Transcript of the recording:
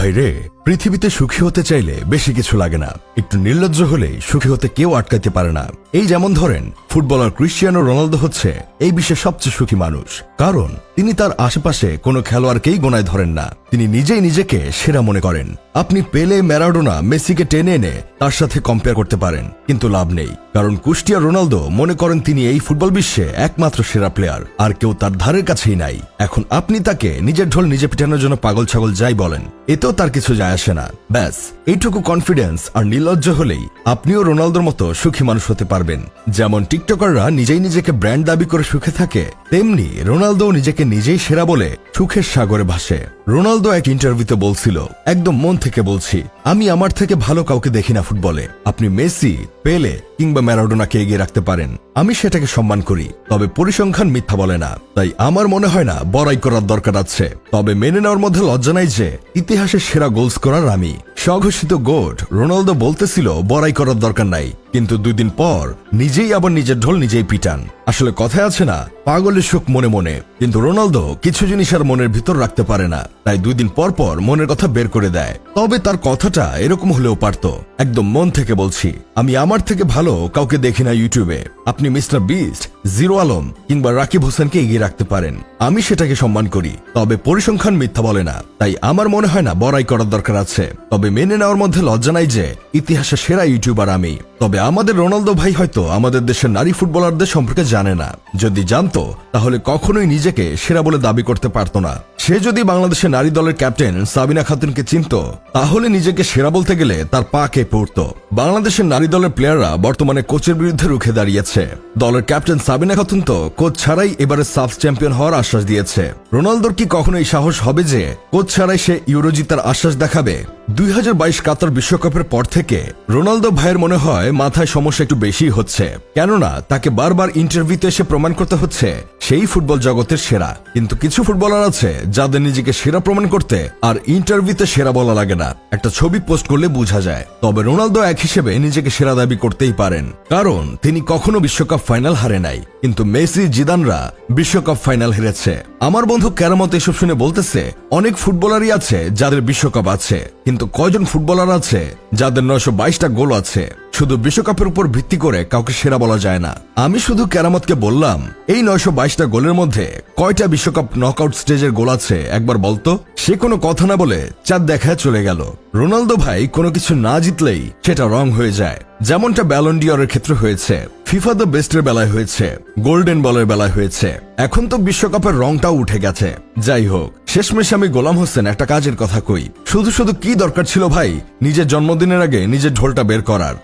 ভাই রে পৃথিবীতে সুখী হতে চাইলে বেশি কিছু লাগে না। একটু নির্লজ্জ হলে সুখী হতে কেউ আটকাতে পারে না। এই যেমন ধরেন, ফুটবলার ক্রিশ্চিয়ানো রোনালদো হচ্ছে এই বিশ্বের সবচেয়ে সুখী মানুষ। কারণ, তিনি তার আশেপাশে কোনো খেলোয়াড়কেই গোনায় ধরেন না। তিনি নিজেই নিজেকে সেরা মনে করেন। আপনি পেলে, ম্যারাডোনা, মেসিকে টেনে এনে তার সাথে কম্পেয়ার করতে পারেন, কিন্তু লাভ নেই। কারণ কুষ্টিয়া রোনালদো মনে করেন তিনি এই ফুটবল বিশ্বে একমাত্র সেরা প্লেয়ার আর কেউ তার ধারের কাছেই নাই। এখন আপনি তাকে নিজের ঢোল নিজে পিটানোর জন্য পাগল ছাগল যাই বলেন এতেও তার কিছু যায় আসে না। ব্যাস, এইটুকু কনফিডেন্স আর নির্লজ্জ হলেই আপনিও রোনালদোর মতো সুখী মানুষ হতে পারবেন। যেমন টিকটকাররা নিজেই নিজেকে ব্র্যান্ড দাবি করে সুখে থাকে, তেমনি রোনালদো নিজেকে নিজেই সেরা বলে সুখের সাগরে ভাসে। রোনালদো এক ইন্টারভিউতে বলছিল, একদম মন থেকে বলছি, আমি আমার থেকে ভালো কাউকে দেখি না ফুটবলে। আপনি মেসি, পেলে কিংবা ম্যারাডোনাকে এগিয়ে রাখতে পারেন। আমি সেটাকে সম্মান করি, তবে পরিসংখ্যান মিথ্যা বলে না। তাই আমার মনে হয় না, বড়াই করার দরকার আছে। তবে মেনে নেওয়ার মধ্যে লজ্জা নাই যে, ইতিহাসের সেরা গোল স্কোরার আমি। স্বঘোষিত গোট রোনালদো বলতেছিল, বড়াই করার দরকার নাই। কিন্তু দুই দিন পর নিজেই আবার নিজের ঢোল নিজেই পিটান। আসলে কথায় আছে না, পাগলের সুখ মনে মনে, কিন্তু রোনালদো কিছু জিনিস আর মনের ভিতর রাখতে পারে না, তাই দুই দিন পর পর মনের কথা বের করে দেয়। তবে তার কথাটা এরকম হলেও পারত। একদম মন থেকে বলছি, আমি আমার থেকে ভালো কাউকে দেখি না ইউটিউবে। আপনি মিস্টার বিস্ট, জিরো আলম, কিংবা রাকিব হোসেনকে এগিয়ে রাখতে পারেন। আমি সেটাকে সম্মান করি, তবে পরিসংখ্যান মিথ্যা বলে না, তাই আমার মনে হয় না বড়াই করার দরকার আছে। তবে মেনে নেওয়ার মধ্যে লজ্জা নাই যে, ইতিহাসের সেরা ইউটিউবার আমি। তবে আমাদের রোনালদো ভাই হয়তো আমাদের দেশের নারী ফুটবলারদের সম্পর্কে জানে। না। যদি জানতো, তাহলে কখনোই নিজেকে সেরা বলে দাবি করতে পারত না। সে যদি বাংলাদেশের নারী দলের ক্যাপ্টেন সাবিনা খাতুনকে চিনত, তাহলে নিজেকে সেরা বলতে গেলে তার পা কে পড়ত বাংলাদেশের নারী দলের প্লেয়াররা বর্তমানে কোচের বিরুদ্ধে রুখে দাঁড়িয়েছে। দলের ক্যাপ্টেন সাবিনা খাতুন তো কোচ ছাড়াই এবারে সাফ চ্যাম্পিয়ন হওয়ার আশ্বাস দিয়েছে। রোনালদোর কি কখনো এই সাহস হবে যে কোচ ছাড়াই সে ইউরো জিতার আশ্বাস দেখাবে? দুই হাজার বাইশ কাতার বিশ্বকাপের পর থেকে রোনালদো ভাইয়ের মনে হয় মাথায় সমস্যা একটু বেশি হচ্ছে। কেননা তাকে বারবার ইন্টারভিউতে এসে প্রমাণ করতে হচ্ছে সেই ফুটবল জগতের সেরা। কিন্তু কিছু ফুটবলার আছে যাদের নিজেকে সেরা প্রমাণ করতে আর ইন্টারভিউতে সেরা বলা লাগে না। একটা ছবি পোস্ট করলে বোঝা যায়। তবে রোনালদো এক হিসেবে নিজেকে সেরা দাবি করতেই পারেন। কারণ তিনি কখনো বিশ্বকাপ ফাইনাল হারে নাই। কিন্তু মেসি, জিদানরা বিশ্বকাপ ফাইনাল হেরেছে। আমার বন্ধু কেরামত এসব শুনে বলতেছে, অনেক ফুটবলারই আছে যাদের বিশ্বকাপ আছে। কিন্তু কয়জন ফুটবলার আছে যাদের নয়শো বাইশটা গোল আছে? শুধু বিশ্বকাপের উপর ভিত্তি করে কাউকে সেরা বলা যায় না। আমি শুধু কেরামতকে বললাম, এই নয়শো বাইশটা গোলের মধ্যে কয়টা বিশ্বকাপ নকআউট স্টেজের গোল আছে একবার বলতো সে কোনো কথা না বলে চাঁদ দেখায় চলে গেল। রোনালদো ভাই কোনো কিছু না জিতলেই সেটা রং হয়ে যায়। যেমনটা ব্যালন্ডিয়রের ক্ষেত্রে হয়েছে ফিফা দ্য বেস্টের বেলায় হয়েছে গোল্ডেন বলের বেলায় হয়েছে। এখন তো বিশ্বকাপের রংটাও উঠে গেছে। যাই হোক, শেষমেশ আমি গোলাম হোসেন একটা কাজের কথা কই। শুধু শুধু কি দরকার ছিল ভাই? নিজের জন্মদিনের আগে নিজের ঢোলটা বের করার।